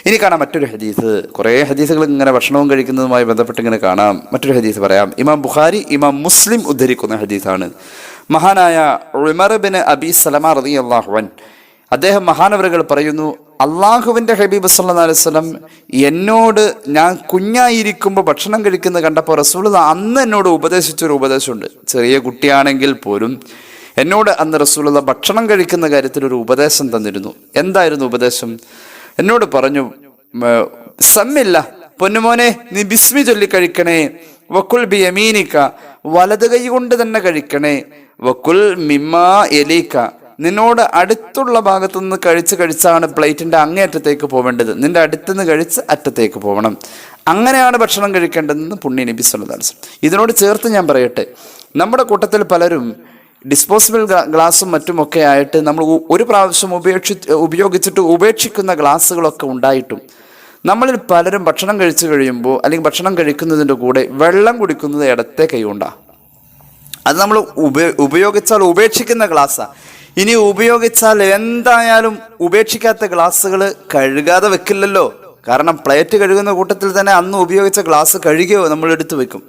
ഇനി കാണാം മറ്റൊരു ഹദീസ്. കുറേ ഹദീസുകൾ ഇങ്ങനെ ഭക്ഷണവും കഴിക്കുന്നതുമായി ബന്ധപ്പെട്ട് ഇങ്ങനെ കാണാം. മറ്റൊരു ഹദീസ് പറയാം. ഇമാം ബുഖാരി ഇമാം മുസ്ലിം ഉദ്ധരിക്കുന്ന ഹദീസാണ്. മഹാനായ ഉമർ ബിൻ അബി സലമ റതി അള്ളാഹുവൻ അദ്ദേഹം മഹാനവരുകൾ പറയുന്നു അള്ളാഹുവിന്റെ ഹബീബ് സല്ലാ അലൈഹി സ്വലം എന്നോട് ഞാൻ കുഞ്ഞായിരിക്കുമ്പോൾ ഭക്ഷണം കഴിക്കുന്നത് കണ്ടപ്പോൾ റസൂൽ അന്ന് എന്നോട് ഉപദേശിച്ചൊരു ഉപദേശമുണ്ട്. ചെറിയ കുട്ടിയാണെങ്കിൽ പോലും എന്നോട് അന്ന് റസൂലുള്ള ഭക്ഷണം കഴിക്കുന്ന കാര്യത്തിൽ ഒരു ഉപദേശം തന്നിരുന്നു. എന്തായിരുന്നു ഉപദേശം? എന്നോട് പറഞ്ഞു "മ, സമ്മില്ല. പൊന്നുമോനെ നീ ബിസ്മി ചൊല്ലി കഴിക്കണേ വക്കുൽ ബി യമീനിക്ക വലത് കൈ കൊണ്ട് തന്നെ കഴിക്കണേ. വക്കുൽ മിമ്മാ എലീക്ക നിന്നോട് അടുത്തുള്ള ഭാഗത്തു നിന്ന് കഴിച്ച് കഴിച്ചാണ് പ്ലേറ്റിന്റെ അങ്ങേയറ്റത്തേക്ക് പോവേണ്ടത്. നിന്റെ അടുത്തുനിന്ന് കഴിച്ച് അറ്റത്തേക്ക് പോകണം അങ്ങനെയാണ് ഭക്ഷണം കഴിക്കേണ്ടതെന്ന് പുണ്യ നബി സല്ലല്ലാഹു ഇതിനോട് ചേർത്ത് ഞാൻ പറയട്ടെ. നമ്മുടെ കൂട്ടത്തിൽ പലരും ഡിസ്പോസിബിൾ ഗ്ലാസും മറ്റുമൊക്കെ ആയിട്ട് നമ്മൾ ഒരു പ്രാവശ്യം ഉപേക്ഷി ഉപയോഗിച്ചിട്ട് ഉപേക്ഷിക്കുന്ന ഗ്ലാസ്സുകളൊക്കെ ഉണ്ടായിട്ടും. നമ്മളിൽ പലരും ഭക്ഷണം കഴിച്ചു കഴിയുമ്പോൾ അല്ലെങ്കിൽ ഭക്ഷണം കഴിക്കുന്നതിന്റെ കൂടെ വെള്ളം കുടിക്കുന്നത് ഇടത്തെ കൈകൊണ്ടാണ് അത് നമ്മൾ ഉപ ഉപയോഗിച്ചാൽ ഉപേക്ഷിക്കുന്ന ഗ്ലാസ്സാണ് ഇനി ഉപയോഗിച്ചാൽ എന്തായാലും ഉപേക്ഷിക്കാത്ത ഗ്ലാസ്സുകൾ കഴുകാതെ വെക്കില്ലല്ലോ. കാരണം പ്ലേറ്റ് കഴുകുന്ന കൂട്ടത്തിൽ തന്നെ അന്ന് ഉപയോഗിച്ച ഗ്ലാസ് കഴുകിയോ നമ്മൾ എടുത്തു വെക്കും.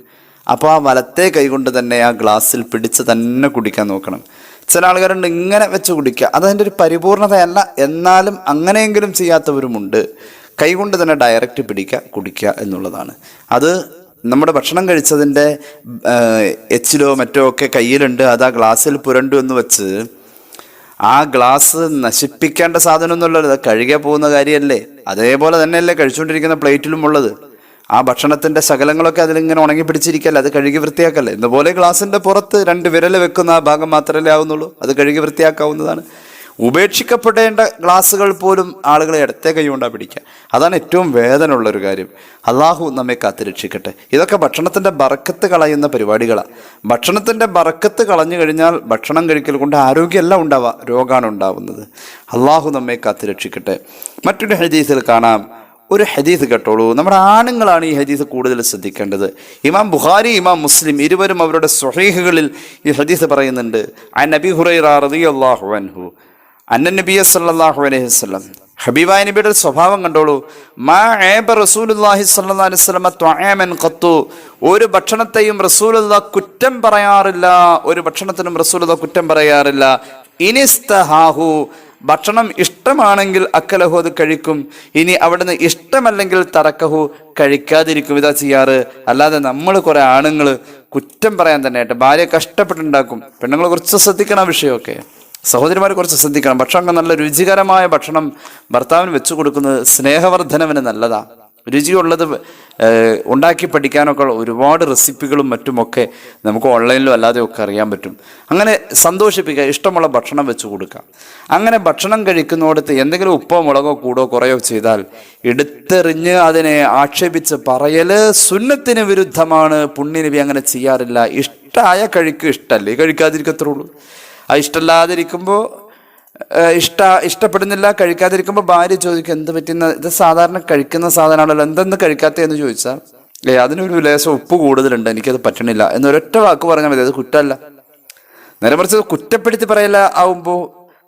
അപ്പോൾ ആ വലത്തെ കൈകൊണ്ട് തന്നെ ആ ഗ്ലാസ്സിൽ പിടിച്ച് തന്നെ കുടിക്കാൻ നോക്കണം. ചില ആൾക്കാരുണ്ട് ഇങ്ങനെ വെച്ച് കുടിക്കുക. അതതിന്റെ ഒരു പരിപൂർണതയല്ല. എന്നാലും അങ്ങനെയെങ്കിലും ചെയ്യാത്തവരുമുണ്ട്. കൈകൊണ്ട് തന്നെ ഡയറക്റ്റ് പിടിക്കുക കുടിക്കുക എന്നുള്ളതാണ്. അത് നമ്മുടെ ഭക്ഷണം കഴിച്ചതിന്റെ എച്ചിലോ മറ്റോ ഒക്കെ കയ്യിലുണ്ട്. അത് ആ ഗ്ലാസ്സിൽ പുരണ്ടു എന്ന് വെച്ച് ആ ഗ്ലാസ് നശിപ്പിക്കേണ്ട സാധനമൊന്നുമല്ലല്ലോ. അത് കഴുകിയ പോകുന്ന കാര്യമല്ലേ? അതേപോലെ തന്നെയല്ലേ കഴിച്ചുകൊണ്ടിരിക്കുന്ന പ്ലേറ്റിലും ഉള്ളത്. ആ ഭക്ഷണത്തിന്റെ ശകലങ്ങളൊക്കെ അതിലിങ്ങനെ ഉണങ്ങി പിടിച്ചിരിക്കല്ലേ? അത് കഴുകി വൃത്തിയാക്കല്ലേ? ഇതുപോലെ ഗ്ലാസിന്റെ പുറത്ത് രണ്ട് വിരൽ വെക്കുന്ന ആ ഭാഗം മാത്രമല്ലേ ആവുന്നുള്ളൂ. അത് കഴുകി വൃത്തിയാക്കാവുന്നതാണ്. ഉപേക്ഷിക്കപ്പെടേണ്ട ഗ്ലാസ്സുകൾ പോലും ആളുകളെ ഇടത്തെ കൈ കൊണ്ടാ പിടിക്കുക. അതാണ് ഏറ്റവും വേദനയുള്ള ഒരു കാര്യം. അള്ളാഹു നമ്മെ കാത്തുരക്ഷിക്കട്ടെ ഇതൊക്കെ ഭക്ഷണത്തിന്റെ ബറക്കത്ത് കളയുന്ന പരിപാടികളാണ് ഭക്ഷണത്തിന്റെ ബറക്കത്ത് കളഞ്ഞു കഴിഞ്ഞാൽ ഭക്ഷണം കഴിക്കൽ കൊണ്ട് ആരോഗ്യമല്ല ഉണ്ടാവുക രോഗമാണ് ഉണ്ടാവുന്നത്. അള്ളാഹു നമ്മെ കാത്തുരക്ഷിക്കട്ടെ മറ്റൊരു ഹദീസിൽ കാണാം. ഒരു ഹദീസ് കേട്ടോളൂ. നമ്മുടെ ആണുങ്ങളാണ് ഈ ഹദീസ് കൂടുതൽ ശ്രദ്ധിക്കേണ്ടത്. ഇമാം ബുഖാരി ഇമാം മുസ്ലിം ഇരുവരും അവരുടെ സ്വഹീഹുകളിൽ ഈ ഹദീസ് പറയുന്നുണ്ട്. ആ നബി ഹുറൈറ റളിയല്ലാഹു അൻഹു. അന്ന നബിയ സല്ലാഹു അലൈഹി വസ്ലം ഹബീബായ നബിയുടെ സ്വഭാവം കണ്ടോളൂ. മാ ഏബ റസൂലുള്ളാഹി സ്വല്ലല്ലാഹു അലൈഹി വസല്ലം ത്വആമൻ ഖത്തു. ഒരു ഭക്ഷണത്തെയും റസൂലുള്ള കുറ്റം പറയാറില്ല. ഒരു ഭക്ഷണത്തിനും റസൂലുള്ള കുറ്റം പറയാറില്ല. ഇനിസ്തഹാഹു ഭക്ഷണം ഇഷ്ടമാണെങ്കിൽ അക്കലഹു അത് കഴിക്കും. ഇനി അവിടുന്ന് ഇഷ്ടമല്ലെങ്കിൽ തറക്കഹു കഴിക്കാതിരിക്കും. ഇതാ ചെയ്യാറ് അല്ലാതെ നമ്മൾ കുറെ ആണുങ്ങൾ കുറ്റം പറയാൻ തന്നെ ആയിട്ട് ഭാര്യ കഷ്ടപ്പെട്ടുണ്ടാക്കും. പെണ്ണുങ്ങൾ കുറച്ച് ശ്രദ്ധിക്കണം വിഷയമൊക്കെ. സഹോദരിമാർ കുറച്ച് ശ്രദ്ധിക്കണം. ഭക്ഷണം നല്ല രുചികരമായ ഭക്ഷണം ഭർത്താവിന് വെച്ചു കൊടുക്കുന്നത് സ്നേഹവർദ്ധനവിന് നല്ലതാ. രുചിയുള്ളത് ഉണ്ടാക്കി പഠിക്കാനൊക്കെ ഒരുപാട് റെസിപ്പികളും മറ്റുമൊക്കെ നമുക്ക് ഓൺലൈനിലും അല്ലാതെയൊക്കെ അറിയാൻ പറ്റും. അങ്ങനെ സന്തോഷിപ്പിക്കുക ഇഷ്ടമുള്ള ഭക്ഷണം വെച്ച് കൊടുക്കുക. അങ്ങനെ ഭക്ഷണം കഴിക്കുന്നിടത്ത് എന്തെങ്കിലും ഉപ്പോ മുളകോ കൂടോ കുറയോ ചെയ്താൽ എടുത്തെറിഞ്ഞ് അതിനെ ആക്ഷേപിച്ച് പറയൽ സുന്നത്തിന് വിരുദ്ധമാണ്. പുണ്യനബി അങ്ങനെ ചെയ്യാറില്ല. ഇഷ്ടമായ കഴിക്കും ഇഷ്ടമല്ലേ കഴിക്കാതിരിക്കത്തുള്ളൂ ആ ഇഷ്ടമല്ലാതിരിക്കുമ്പോൾ ഇഷ്ട ഇഷ്ടപ്പെടുന്നില്ല കഴിക്കാതിരിക്കുമ്പോൾ ഭാര്യ ചോദിക്കും എന്ത് പറ്റുന്ന ഇത് സാധാരണ കഴിക്കുന്ന സാധനമാണല്ലോ എന്തെന്ന് കഴിക്കാത്ത? എന്ന് ചോദിച്ചാൽ ഏ അതിനൊരു ലേശം ഉപ്പ് കൂടുതലുണ്ട് എനിക്കത് പറ്റണില്ല. എന്നൊരൊറ്റ വാക്ക് പറഞ്ഞാൽ മതി അത് കുറ്റമല്ല. നേരെ മറിച്ച് കുറ്റപ്പെടുത്തി പറയല ആവുമ്പോൾ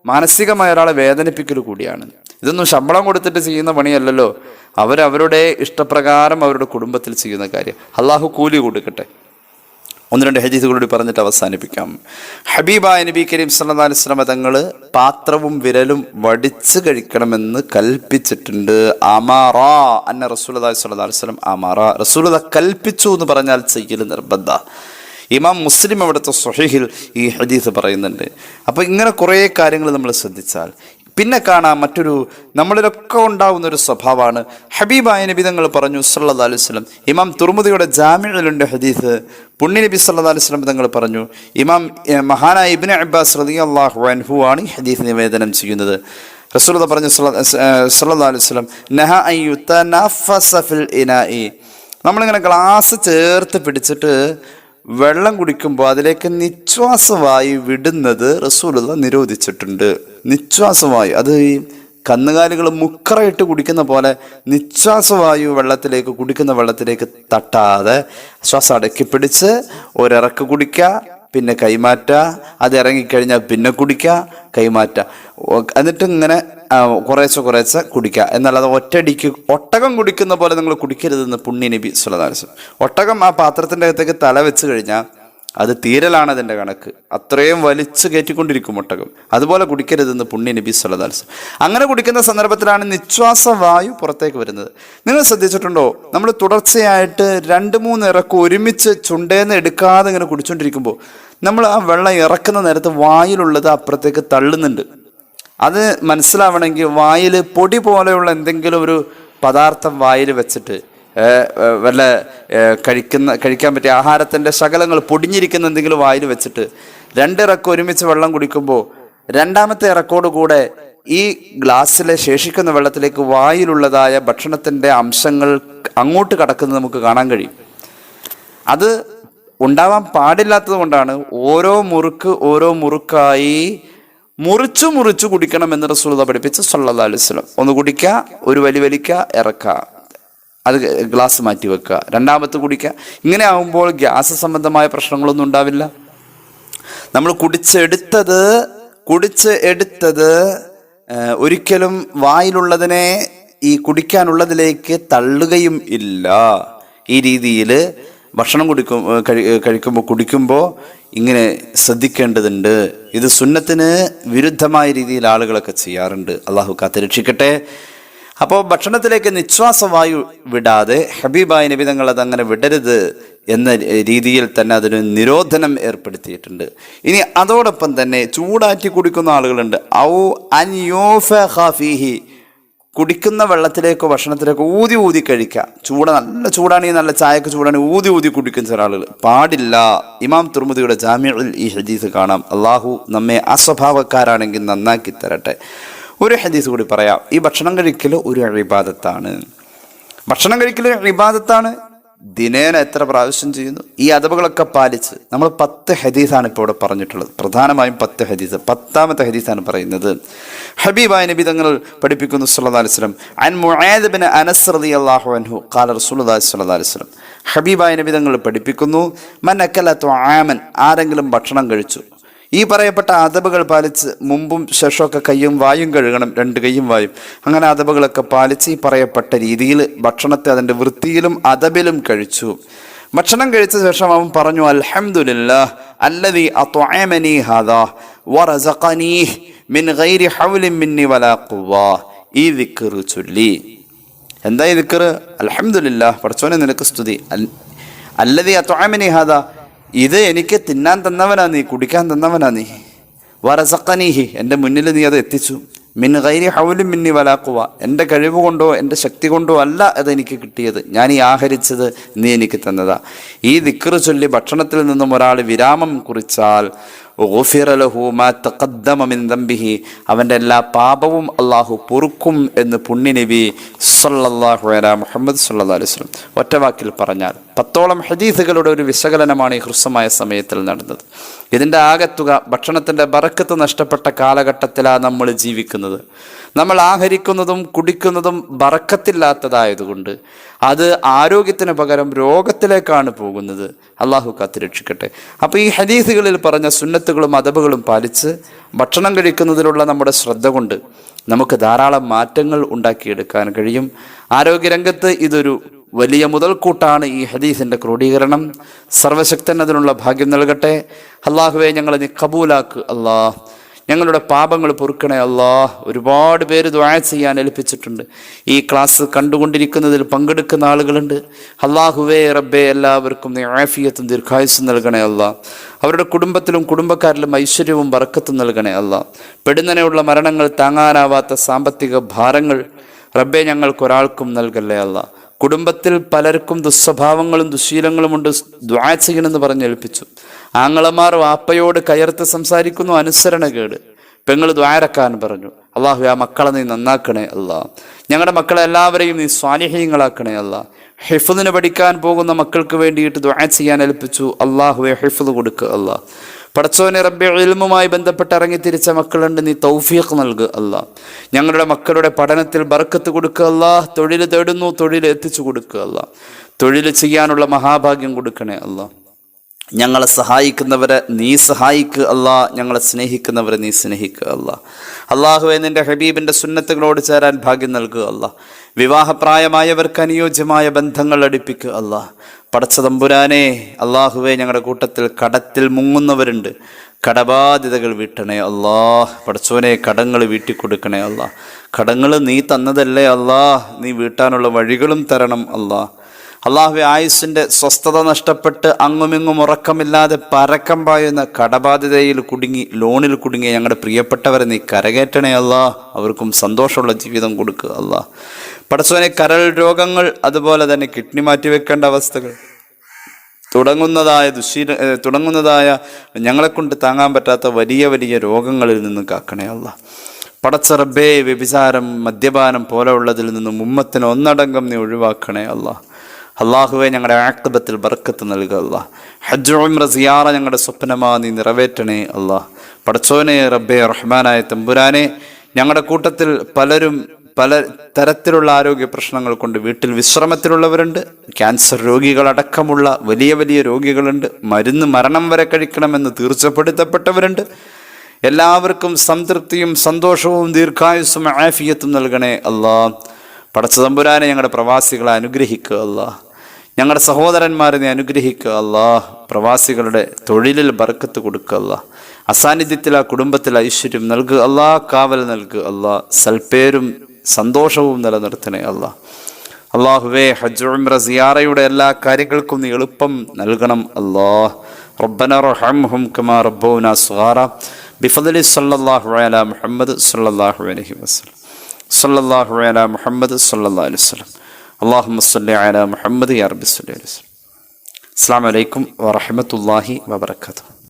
മാനസികമായ ഒരാളെ വേദനിപ്പിക്കൽ കൂടിയാണ്. ഇതൊന്നും ശമ്പളം കൊടുത്തിട്ട് ചെയ്യുന്ന പണിയല്ലല്ലോ. അവരവരുടെ ഇഷ്ടപ്രകാരം അവരുടെ കുടുംബത്തിൽ ചെയ്യുന്ന കാര്യം. അള്ളാഹു കൂലി കൊടുക്കട്ടെ. ഒന്ന് രണ്ട് ഹജീസുകളോട് പറഞ്ഞിട്ട് അവസാനിപ്പിക്കാം. ഹബീബായ നബി കരീം സല്ലല്ലാഹു അലൈഹി വസല്ലം തങ്ങൾ പാത്രവും വിരലും വടിച്ച് കഴിക്കണമെന്ന് കൽപ്പിച്ചിട്ടുണ്ട്. അമാറ അന്ന സ്വല്ലല്ലാഹു അലൈഹി അമാറ കൽപ്പിച്ചു എന്ന് പറഞ്ഞാൽ ചെയ്യൽ നിർബന്ധ. ഇമാം മുസ്ലിം അവിടുത്തെ സ്വഹീഹിൽ ഈ ഹദീസ് പറയുന്നുണ്ട്. അപ്പോൾ ഇങ്ങനെ കുറേ കാര്യങ്ങൾ നമ്മൾ ശ്രദ്ധിച്ചാൽ പിന്നെ കാണാം മറ്റൊരു നമ്മളിലൊക്കെ ഉണ്ടാവുന്ന ഒരു സ്വഭാവമാണ്. ഹബീബായ നബി തങ്ങൾ പറഞ്ഞു സല്ലല്ലാഹു അലൈഹി വസല്ലം ഇമാം തുർമുദിയുടെ ജാമ്യയിലുണ്ട് ഹദീസ്. പുണ്യ നബി സല്ലല്ലാഹു അലൈഹി വസല്ലം തങ്ങൾ പറഞ്ഞു ഇമാം മഹാനായ ഇബിൻ അബ്ബാസ് അള്ളാഹു അൻഹു ആണ് ഈ ഹദീസ് നിവേദനം ചെയ്യുന്നത്. റസൂൽ പറഞ്ഞു ഏഹ്, അലൈഹി വസല്ലം നഹ അയ്യുത്ത നമ്മളിങ്ങനെ ഗ്ലാസ് ചേർത്ത് പിടിച്ചിട്ട് വെള്ളം കുടിക്കുമ്പോൾ അതിലേക്ക് നിശ്വാസമായി വിടുന്നത് റസൂലുള്ള നിരോധിച്ചിട്ടുണ്ട്. നിശ്വാസമായി അത് ഈ കന്നുകാലികൾ മുക്കറയിട്ട് കുടിക്കുന്ന പോലെ നിശ്വാസവായു വെള്ളത്തിലേക്ക് കുടിക്കുന്ന വെള്ളത്തിലേക്ക് തട്ടാതെ ശ്വാസം അടക്കി പിടിച്ച് ഒരിറക്ക് കുടിക്കുക പിന്നെ കൈമാറ്റ അത് ഇറങ്ങിക്കഴിഞ്ഞാൽ പിന്നെ കുടിക്കുക കൈമാറ്റ. എന്നിട്ട് ഇങ്ങനെ കുറേശ്ശെ കുറേശ്ശെ കുടിക്കുക എന്നാൽ അത് ഒറ്റടിക്ക് ഒട്ടകം കുടിക്കുന്ന പോലെ നിങ്ങൾ കുടിക്കരുതെന്ന് പുണ്യ നബി സുലതാലിസം ഒട്ടകം ആ പാത്രത്തിന്റെ അകത്തേക്ക് തല വെച്ച് കഴിഞ്ഞാൽ അത് തീരലാണ് അതിന്റെ കണക്ക്. അത്രയും വലിച്ചു കയറ്റിക്കൊണ്ടിരിക്കും ഒട്ടകം അതുപോലെ കുടിക്കരുതെന്ന് പുണ്യ നബി സുലതാലിസം അങ്ങനെ കുടിക്കുന്ന സന്ദർഭത്തിലാണ് നിശ്വാസ വായു പുറത്തേക്ക് വരുന്നത്. നിങ്ങൾ ശ്രദ്ധിച്ചിട്ടുണ്ടോ? നമ്മൾ തുടർച്ചയായിട്ട് രണ്ട് മൂന്ന് ഇറക്കം ഒരുമിച്ച് ചുണ്ടേന്ന് എടുക്കാതെ ഇങ്ങനെ കുടിച്ചുകൊണ്ടിരിക്കുമ്പോൾ നമ്മൾ ആ വെള്ളം ഇറക്കുന്ന നേരത്ത് വായിലുള്ളത് അപ്പുറത്തേക്ക് തള്ളുന്നുണ്ട്. അത് മനസ്സിലാവണമെങ്കിൽ വായിൽ പൊടി പോലെയുള്ള എന്തെങ്കിലും ഒരു പദാർത്ഥം വായിൽ വെച്ചിട്ട് വല്ല കഴിക്കുന്ന കഴിക്കാൻ പറ്റിയ ആഹാരത്തിന്റെ ശകലങ്ങൾ പൊടിഞ്ഞിരിക്കുന്ന എന്തെങ്കിലും വായിൽ വെച്ചിട്ട് രണ്ടിറക്കം ഒരുമിച്ച് വെള്ളം കുടിക്കുമ്പോൾ രണ്ടാമത്തെ ഇറക്കോട് കൂടെ ഈ ഗ്ലാസ്സിലെ ശേഷിക്കുന്ന വെള്ളത്തിലേക്ക് വായിലുള്ളതായ ഭക്ഷണത്തിന്റെ അംശങ്ങൾ അങ്ങോട്ട് കടക്കുന്നത് നമുക്ക് കാണാൻ കഴിയും. അത് ഉണ്ടാവാൻ പാടില്ലാത്തത് കൊണ്ടാണ് ഓരോ മുറുക്ക് ഓരോ മുറുക്കായി മുറിച്ചു മുറിച്ചു കുടിക്കണം എന്ന് റസൂലത പഠിപ്പിച്ച് അലൈഹി വസല്ലം. ഒന്ന് കുടിക്കുക ഒരു വലി വലിക്കുക ഇറക്കുക അത് ഗ്ലാസ് മാറ്റി വെക്കുക. രണ്ടാമത്തെ കുടിക്കുക ഇങ്ങനെ ആകുമ്പോൾ ഗ്യാസ് സംബന്ധമായ പ്രശ്നങ്ങളൊന്നും ഉണ്ടാവില്ല. നമ്മൾ കുടിച്ചെടുത്തത് കുടിച്ച് എടുത്തത് ഒരിക്കലും വായിലുള്ളതിനെ ഈ കുടിക്കാനുള്ളതിലേക്ക് തള്ളുകയും ഇല്ല. ഈ രീതിയിൽ ഭക്ഷണം കുടിക്കും കഴിക്കുമ്പോൾ കുടിക്കുമ്പോൾ ഇങ്ങനെ ശ്രദ്ധിക്കേണ്ടതുണ്ട്. ഇത് സുന്നത്തിന് വിരുദ്ധമായ രീതിയിൽ ആളുകളൊക്കെ ചെയ്യാറുണ്ട്. അള്ളാഹു കാത്തിരക്ഷിക്കട്ടെ അപ്പോൾ ഭക്ഷണത്തിലേക്ക് നിശ്വാസവായു വിടാതെ ഹബീബായ നബി തങ്ങൾ അതങ്ങനെ വിടരുത് എന്ന രീതിയിൽ തന്നെ അതിന് നിരോധനം ഏർപ്പെടുത്തിയിട്ടുണ്ട്. ഇനി അതോടൊപ്പം തന്നെ ചൂടാറ്റി കുടിക്കുന്ന ആളുകളുണ്ട്. ഔ അൻയോഫ ഖാഫീഹി. കുടിക്കുന്ന വെള്ളത്തിലേക്കോ ഭക്ഷണത്തിലേക്കോ ഊതി ഊതി കഴിക്കുക. ചൂട നല്ല ചൂടാണെങ്കിൽ നല്ല ചായക്ക് ചൂടാണെങ്കിൽ ഊതി ഊതി കുടിക്കുന്ന ചില ആളുകൾ. പാടില്ല. ഇമാം തുർമുദിയുടെ ജാമ്യയിൽ ഈ ഹദീസ് കാണാം. അള്ളാഹു നമ്മെ അസ്വഭാവക്കാരാണെങ്കിൽ നന്നാക്കി തരട്ടെ. ഒരു ഹദീസ് കൂടി പറയാം. ഈ ഭക്ഷണം കഴിക്കൽ ഒരു അഴിബാദത്താണ് ഭക്ഷണം കഴിക്കൽ ഇബാദത്താണ്. ദിനേന എത്ര പ്രാവശ്യം ചെയ്യുന്നു? ഈ അതവുകളൊക്കെ പാലിച്ച് നമ്മൾ പത്ത് ഹദീസാണ് ഇപ്പോൾ ഇവിടെ പറഞ്ഞിട്ടുള്ളത്. പ്രധാനമായും പത്ത് ഹദീസ്. പത്താമത്തെ ഹദീസാണ് പറയുന്നത്. ഹബീബായ നബി തങ്ങൾ പഠിപ്പിക്കുന്നു സല്ലല്ലാഹു അലൈഹി വസല്ലം. അൻ മുബിന് ബിൻ അനസ് റളിയല്ലാഹു അൻഹു സ്വല്ലല്ലാഹു അലൈഹി വസല്ലം. ഹബീബായ നബി തങ്ങൾ പഠിപ്പിക്കുന്നു മൻ അക്കല ആമൻ ആരെങ്കിലും ഭക്ഷണം കഴിച്ചു ഈ പറയപ്പെട്ട അതബുകൾ പാലിച്ച് മുമ്പും ശേഷമൊക്കെ കയ്യും വായും കഴുകണം രണ്ട് കൈയും വായും. അങ്ങനെ അതബുകളൊക്കെ പാലിച്ച് ഈ പറയപ്പെട്ട രീതിയിൽ ഭക്ഷണത്തെ അതിന്റെ വൃത്തിയിലും അതബിലും കഴിച്ചു. ഭക്ഷണം കഴിച്ച ശേഷം അവൻ പറഞ്ഞു വറസഖനീഹ് മിൻ ഗൈരി ഹൗലി വലാ ഈ ചൊല്ലി. എന്താ ഈ ദിക്ർ അൽഹംദുലില്ലാ പഠിച്ചോനെ നിനക്ക് സ്തുതി. അല്ലതി അത്വാമനി ഹാദാ ഇത് എനിക്ക് തിന്നാൻ തന്നവനാ നീ കുടിക്കാൻ തന്നവനാ നീ. വറസക്കനീഹി എന്റെ മുന്നിൽ നീ അത് എത്തിച്ചു. മിൻ കൈരി ഹൗലും മിന്നി വലാക്കുക എന്റെ കഴിവ് കൊണ്ടോ എന്റെ ശക്തി കൊണ്ടോ അല്ല അത് എനിക്ക് കിട്ടിയത്. ഞാൻ ഈ ആഹരിച്ചത് നീ എനിക്ക് തന്നതാ. ഈ ദിക്കറ് ചൊല്ലി ഭക്ഷണത്തിൽ നിന്നും ഒരാൾ വിരാമം കുറിച്ചാൽ ഗുഫിറ ലഹു മാ തഖദ്ദമ മിൻ ദംബിഹി. അവന്റെ എല്ലാ പാപവും അള്ളാഹു പൊറുക്കും എന്ന് പുണ്യനബി സല്ലല്ലാഹു അലാ മുഹമ്മദ് സല്ലാ അലൈഹി വസല്ലം ഒറ്റ വാക്കിൽ പറഞ്ഞാൽ പത്തോളം ഹദീസുകളുടെ ഒരു വിശകലനമാണ് ഈ ഹ്രസ്വമായ സമയത്തിൽ നടന്നത്. ഇതിന്റെ ആകത്തുക ഭക്ഷണത്തിന്റെ ബറക്കത്ത് നഷ്ടപ്പെട്ട കാലഘട്ടത്തിലാണ് നമ്മൾ ജീവിക്കുന്നത്. നമ്മൾ ആഹരിക്കുന്നതും കുടിക്കുന്നതും ബറക്കത്തില്ലാത്തതായതുകൊണ്ട് അത് ആരോഗ്യത്തിന് പകരം രോഗത്തിലേക്കാണ് പോകുന്നത്. അള്ളാഹു കാത്തിരക്ഷിക്കട്ടെ അപ്പോൾ ഈ ഹദീസുകളിൽ പറഞ്ഞ സുന്നത്തുകളും അതബുകളും പാലിച്ച് ഭക്ഷണം കഴിക്കുന്നതിലുള്ള നമ്മുടെ ശ്രദ്ധ കൊണ്ട് നമുക്ക് ധാരാളം മാറ്റങ്ങൾ ഉണ്ടാക്കിയെടുക്കാൻ കഴിയും. ആരോഗ്യരംഗത്ത് ഇതൊരു വലിയ മുതൽക്കൂട്ടാണ് ഈ ഹദീസിന്റെ ക്രോഡീകരണം. സർവശക്തൻ അതിനുള്ള ഭാഗ്യം നൽകട്ടെ. അള്ളാഹുവെ ഞങ്ങളെ നീ കബൂലാക്ക് അള്ളാഹ് ഞങ്ങളുടെ പാപങ്ങൾ പൊറുക്കണേ അല്ലാ ഒരുപാട് പേര് ദ്വായ ചെയ്യാൻ ഏൽപ്പിച്ചിട്ടുണ്ട്. ഈ ക്ലാസ് കണ്ടുകൊണ്ടിരിക്കുന്നതിൽ പങ്കെടുക്കുന്ന ആളുകളുണ്ട്. അള്ളാഹുവേ റബ്ബെ എല്ലാവർക്കും ആഫിയത്തും ദീർഘായുസും നൽകണേ അല്ല അവരുടെ കുടുംബത്തിലും കുടുംബക്കാരിലും ഐശ്വര്യവും വറക്കത്തും നൽകണേ അല്ല പെടുന്നനെയുള്ള മരണങ്ങൾ താങ്ങാനാവാത്ത സാമ്പത്തിക ഭാരങ്ങൾ റബ്ബെ ഞങ്ങൾക്കൊരാൾക്കും നൽകല്ലേ അല്ല കുടുംബത്തിൽ പലർക്കും ദുസ്വഭാവങ്ങളും ദുശീലങ്ങളുമുണ്ട് ദ്വാ ചെയ്യണമെന്ന് പറഞ്ഞ് ഏൽപ്പിച്ചു. ആങ്ങളമാർ വാപ്പയോട് കയർത്ത് സംസാരിക്കുന്നു. അനുസരണകേട് പെങ്ങൾ ദ്വാരക്കാൻ പറഞ്ഞു. അള്ളാഹു ആ മക്കളെ നീ നന്നാക്കണേ അല്ലാ. ഞങ്ങളുടെ മക്കളെ എല്ലാവരെയും നീ സ്വാനിഹ്യങ്ങളാക്കണേ അല്ല. ഹിഫുദിന് പഠിക്കാൻ പോകുന്ന മക്കൾക്ക് വേണ്ടിയിട്ട് ദ്വാ ചെയ്യാൻ ഏൽപ്പിച്ചു. അള്ളാഹുവെ ഹിഫുദ് കൊടുക്കുക അല്ലാ. പടച്ചോനെ റബ്ബെ ഇൽമുമായി ബന്ധപ്പെട്ട് ഇറങ്ങി തിരിച്ച മക്കളുണ്ട്. നീ തൗഫീഖ് നൽകുക അല്ല ഞങ്ങളുടെ മക്കളുടെ പഠനത്തിൽ ബർക്കത്ത് കൊടുക്കുക അല്ല തൊഴിൽ തേടുന്നു തൊഴിൽ എത്തിച്ചു കൊടുക്കുക അല്ല തൊഴിൽ ചെയ്യാനുള്ള മഹാഭാഗ്യം കൊടുക്കണേ അല്ല ഞങ്ങളെ സഹായിക്കുന്നവരെ നീ സഹായിക്കുക അല്ല ഞങ്ങളെ സ്നേഹിക്കുന്നവരെ നീ സ്നേഹിക്കുക അല്ല അള്ളാഹുവെ നിന്റെ ഹബീബിന്റെ സുന്നത്തുകളോട് ചേരാൻ ഭാഗ്യം നൽകുക അല്ല വിവാഹപ്രായമായവർക്ക് അനുയോജ്യമായ ബന്ധങ്ങൾ അടുപ്പിക്കുക അള്ളാഹ് പടച്ച തമ്പുരാനെ അള്ളാഹുവെ ഞങ്ങളുടെ കൂട്ടത്തിൽ കടത്തിൽ മുങ്ങുന്നവരുണ്ട്. കടബാധ്യതകൾ വീട്ടണേ അല്ലാ പടച്ചോനെ കടങ്ങൾ വീട്ടിക്കൊടുക്കണേ അള്ളാഹ് കടങ്ങൾ നീ തന്നതല്ലേ അല്ലാ നീ വീട്ടാനുള്ള വഴികളും തരണം അള്ളാഹ് അള്ളാഹു ആയുസിന്റെ സ്വസ്ഥത നഷ്ടപ്പെട്ട് അങ്ങുമിങ്ങും ഉറക്കമില്ലാതെ പരക്കം പായുന്ന കടബാധ്യതയിൽ കുടുങ്ങി ലോണിൽ കുടുങ്ങി ഞങ്ങളുടെ പ്രിയപ്പെട്ടവരെ നീ കരകയറ്റണേ അല്ല അവർക്കും സന്തോഷമുള്ള ജീവിതം കൊടുക്കുക അല്ല പടച്ചോനെ കരൾ രോഗങ്ങൾ അതുപോലെ തന്നെ കിഡ്നി മാറ്റിവെക്കേണ്ട അവസ്ഥകൾ തുടങ്ങുന്നതായ ദുശീല തുടങ്ങുന്നതായ ഞങ്ങളെ കൊണ്ട് താങ്ങാൻ പറ്റാത്ത വലിയ വലിയ രോഗങ്ങളിൽ നിന്ന് കാക്കണേ അല്ല. പടച്ച റബ്ബേ വ്യഭിചാരം മദ്യപാനം പോലെയുള്ളതിൽ നിന്നും ഉമ്മത്തിന് ഒന്നടങ്കം നീ ഒഴിവാക്കണേ അല്ല. അള്ളാഹുവെ ഞങ്ങളുടെ ആക്തബത്തിൽ ബർക്കത്ത് നൽകുക അല്ല. ഹജ്ജ് സിയാറ ഞങ്ങളുടെ സ്വപ്നമാ നീ നിറവേറ്റണേ അല്ല. പടച്ചോനെ റബ്ബെ റഹ്മാനായ തമ്പുരാനെ ഞങ്ങളുടെ കൂട്ടത്തിൽ പലരും പല തരത്തിലുള്ള ആരോഗ്യ പ്രശ്നങ്ങൾ കൊണ്ട് വീട്ടിൽ വിശ്രമത്തിലുള്ളവരുണ്ട്. ക്യാൻസർ രോഗികളടക്കമുള്ള വലിയ വലിയ രോഗികളുണ്ട്. മരുന്ന് മരണം വരെ കഴിക്കണമെന്ന് തീർച്ചപ്പെടുത്തപ്പെട്ടവരുണ്ട്. എല്ലാവർക്കും സംതൃപ്തിയും സന്തോഷവും ദീർഘായുസ്സും ആഫിയത്തും നൽകണേ അല്ലാ പടച്ചതമ്പുരാനെ ഞങ്ങളുടെ പ്രവാസികളെ അനുഗ്രഹിക്കുക അല്ലാ ഞങ്ങളുടെ സഹോദരന്മാരെ നീ അനുഗ്രഹിക്കുക അല്ലാ പ്രവാസികളുടെ തൊഴിലിൽ ബർക്കത്ത് കൊടുക്കുക അല്ലാ അസാന്നിധ്യത്തിൽ ആ കുടുംബത്തിൽ ഐശ്വര്യം നൽകുക അല്ലാ കാവൽ നൽകുക അല്ലാ സൽപ്പേരും സന്തോഷവും നിലനിർത്തണേ അല്ല. അള്ളാഹുവേ ഹജ്ജ് ഉംറ സിയാറയുടെ എല്ലാ കാര്യങ്ങൾക്കും നീ എളുപ്പം നൽകണം അല്ലാഹ് റബ്ബന റഹംഹും കമാ റബ്ബോന സുഹാറ ബിഫദലി സല്ലല്ലാഹു അല മുഹമ്മദ് സല്ലല്ലാഹു അലൈഹി വസല്ലം. സല്ലല്ലാഹു അല മുഹമ്മദ് സല്ലല്ലാഹു അലൈഹി വസല്ലം. അള്ളാഹുമ്മ സല്ലി അല മുഹമ്മദ് യാ റബ്ബി സല്ലി അലൈഹി വസല്ലം. വലൈക്കും വാഹമത്തല്ലാഹി വാബർക്കാത്തു